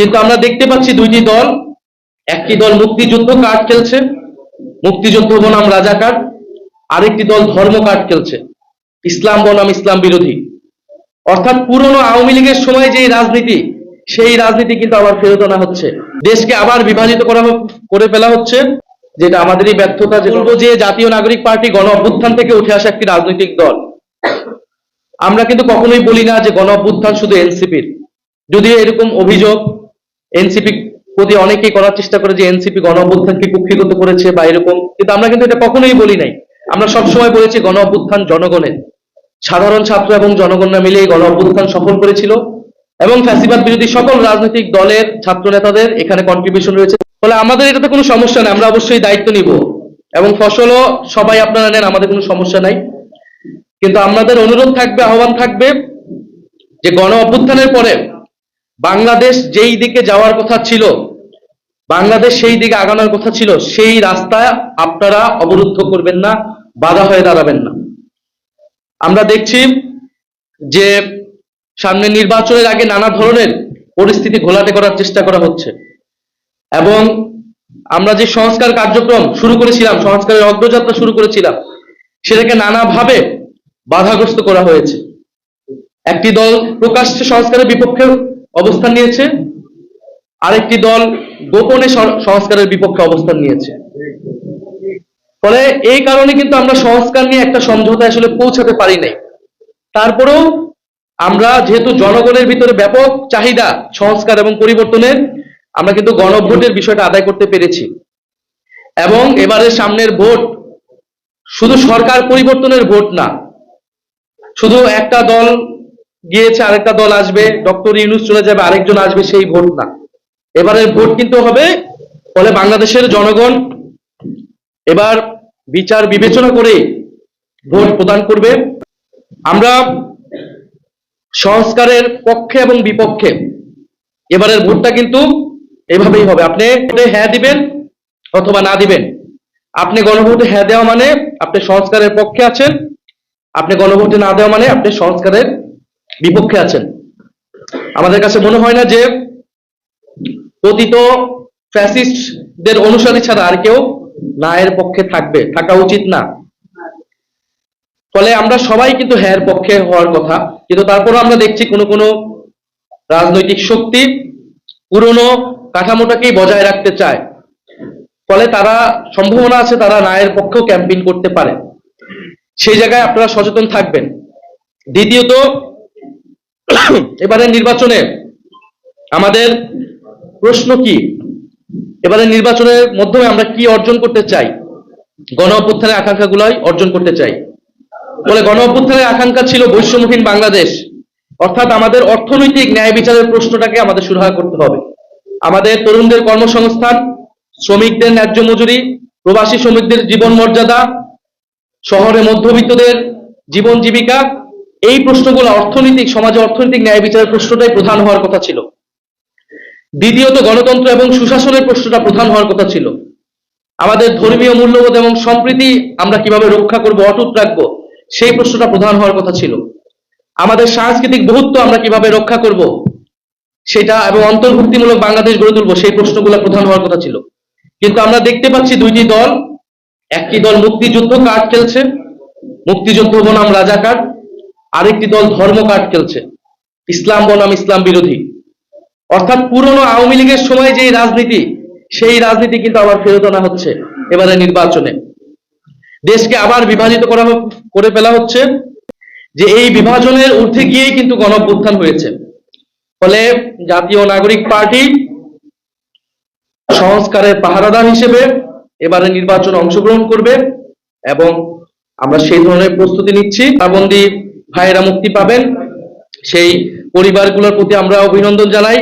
কিন্তু আমরা দেখতে পাচ্ছি দুইটি দল। একটি দল মুক্তিযুদ্ধ কার্ড খেলছে, মুক্তিযুদ্ধ বনাম রাজা রাজাকার আরেকটি দল ধর্ম কার্ড খেলছে, ইসলাম বনাম ইসলাম বিরোধী। অর্থাৎ পুরনো আওয়ামী লীগের সময় যে রাজনীতি, সেই রাজনীতি কিন্তু আবার ফেরত আনা হচ্ছে। দেশকে আবার বিভাজিত করা করে ফেলা হচ্ছে, যেটা আমাদেরই ব্যর্থতা যে বলব যে জাতীয় নাগরিক পার্টি গণ অভ্যুত্থান থেকে উঠে আসা একটি রাজনৈতিক দল। আমরা কিন্তু কখনোই বলি না যে গণ অভ্যুত্থান শুধু এনসিপির। যদিও এরকম অভিযোগ এনসিপি প্রতি অনেকেই করার চেষ্টা করে যে এনসিপি গণ অভ্যুত্থানকে কুক্ষিগত করেছে বা এরকম, কিন্তু আমরা কিন্তু এটা কখনোই বলি নাই। আমরা সবসময় বলেছি গণ অভ্যুত্থান জনগণের। সাধারণ ছাত্র এবং জনগণরা মিলে এই গণ অভ্যুত্থান সফল করেছিল এবং ফ্যাসিবাদ বিরোধী সকল রাজনৈতিক দলের, ছাত্র নেতাদের এখানে কন্ট্রিবিউশন রয়েছে। ফলে আমাদের এটাতে কোনো সমস্যা নেই, আমরা অবশ্যই দায়িত্ব নিব। এবং ফসলও সবাই আপনারা নেন, আমাদের কোনো সমস্যা নাই। কিন্তু আমাদের অনুরোধ থাকবে, আহ্বান থাকবে যে গণ অভ্যুত্থানের পরে বাংলাদেশ যেই দিকে যাওয়ার কথা ছিল, বাংলাদেশ সেই দিকে আগানোর কথা ছিল, সেই রাস্তা আপনারা অবরুদ্ধ করবেন না, বাধা হয়ে দাঁড়াবেন না। আমরা দেখছি যে সামনে নির্বাচনের আগে নানা ধরনের পরিস্থিতি ঘোলাটে করার চেষ্টা করা হচ্ছে। এবং আমরা যে সংস্কার কার্যক্রম শুরু করেছিলাম, সংস্কারের অগ্রযাত্রা শুরু করেছিলাম, সেটাকে নানাভাবে বাধাগ্রস্ত করা হয়েছে। একটি দল প্রকাশ্যে সংস্কারের বিপক্ষে অবস্থান নিয়েছে। আরেকটি দল গোপনে সংস্কারের বিপক্ষে অবস্থান নিয়েছে। ফলে এই কারণে কিন্তু আমরা সংস্কার নিয়ে একটা সমঝোতায় আসলে পৌঁছাতে পারি নাই। তারপরেও আমরা যেহেতু জনগণের ভিতরে ব্যাপক চাহিদা সংস্কার এবং পরিবর্তনের, আমরা কিন্তু গণভোটের বিষয়টা আদায় করতে পেরেছি। এবং এবারের সামনের ভোট শুধু সরকার পরিবর্তনের ভোট না, শুধু একটা দল গিয়েছে আরেকটা দল আসবে, ডক্টর ইউনুস চলে যাবে, আরেকজন আসবে, সেই ভোট না। এবারের ভোট কিন্তু হবে, ফলে বাংলাদেশের জনগণ এবার বিচার বিবেচনা করে ভোট প্রদান করবে। আমরা সংস্কারের পক্ষে এবং বিপক্ষে এবারের ভোটটা কিন্তু এভাবেই হবে। আপনি হ্যাঁ দিবেন অথবা না দিবেন। আপনি গণভোটে হ্যাঁ দেওয়া মানে আপনি সংস্কারের পক্ষে আছেন, আপনি গণভোটে না দেওয়া মানে আপনি সংস্কারের বিপক্ষে আছেন। আমাদের কাছে মনে হয় না যে পতিত ফ্যাসিস্টদের অনুসারী ছাড়া আর কেউ নায়ের পক্ষে থাকবে, থাকা উচিত না। ফলে আমরা সবাই কিন্তু হ্যার পক্ষে হওয়ার কথা, কিন্তু তারপরও আমরা দেখছি কোনো কোনো রাজনৈতিক শক্তি পুরনো কাঠামোটাকেই বজায় রাখতে চায়। ফলে তারা, সম্ভাবনা আছে তারা রায়ের পক্ষেও ক্যাম্পেইন করতে পারে। সেই জায়গায় আপনারা সচেতন থাকবেন। দ্বিতীয়ত এবারে নির্বাচনে আমাদের প্রশ্ন কি? এবারে নির্বাচনের মাধ্যমে আমরা কি অর্জন করতে চাই? গণ অভ্যুত্থানের আকাঙ্ক্ষাগুলাই অর্জন করতে চাই। বলে গণ অভ্যুত্থানের আকাঙ্ক্ষা ছিল বৈষম্যহীন বাংলাদেশ। অর্থাৎ আমাদের অর্থনৈতিক ন্যায় বিচারের প্রশ্নটাকে আমাদের সুরাহা করতে হবে। আমাদের তরুণদের কর্মসংস্থান, শ্রমিকদের ন্যায্য মজুরি, প্রবাসী শ্রমিকদের জীবন মর্যাদা শহরে মধ্যবিত্তদের জীবন জীবিকা এই প্রশ্নগুলো অর্থনৈতিক, সমাজে অর্থনৈতিক ন্যায় বিচারের প্রশ্নটাই প্রধান হওয়ার কথা ছিল। দ্বিতীয়ত, গণতন্ত্র এবং সুশাসনের প্রশ্নটা প্রধান হওয়ার কথা ছিল। আমাদের ধর্মীয় মূল্যবোধ এবং সম্প্রীতি আমরা কীভাবে রক্ষা করব, অটুট রাখব, সেই প্রশ্নটা প্রধান হওয়ার কথা ছিল। আমাদের সাংস্কৃতিক বহুত্ব আমরা কীভাবে রক্ষা করব, সেটা এবং অন্তর্ভুক্তিমূলক বাংলাদেশ গড়ে তুলবো, সেই প্রশ্নগুলো প্রধান হওয়ার কথা ছিল। কিন্তু আমরা দেখতে পাচ্ছি দুইটি দল। একটি দল মুক্তিযুদ্ধ কার্ড খেলছে। মুক্তিযুদ্ধ বনাম রাজাকার। আরেকটি দল ধর্ম কার্ড খেলছে। ইসলাম বনাম ইসলাম বিরোধী। অর্থাৎ পুরনো আওয়ামী লীগের সময় যে রাজনীতি, সেই রাজনীতি কিন্তু আবার ফেরত আনা হচ্ছে এবারে নির্বাচনে। দেশকে আবার বিভাজিত করা করে ফেলা হচ্ছে যে এই বিভাজনের ঊর্ধ্বে গিয়েই কিন্তু গণঅভ্যুত্থান হয়েছে। ফলে জাতীয় নাগরিক পার্টি সংস্কারের পাহারাদার হিসেবে এবারে নির্বাচনে অংশগ্রহণ করবে এবং আমরা সেই ধরনের প্রস্তুতি নিচ্ছি। পাবন্দি ভাইয়েরা মুক্তি পাবেন। সেই পরিবারগুলোর প্রতি আমরা অভিনন্দন জানাই।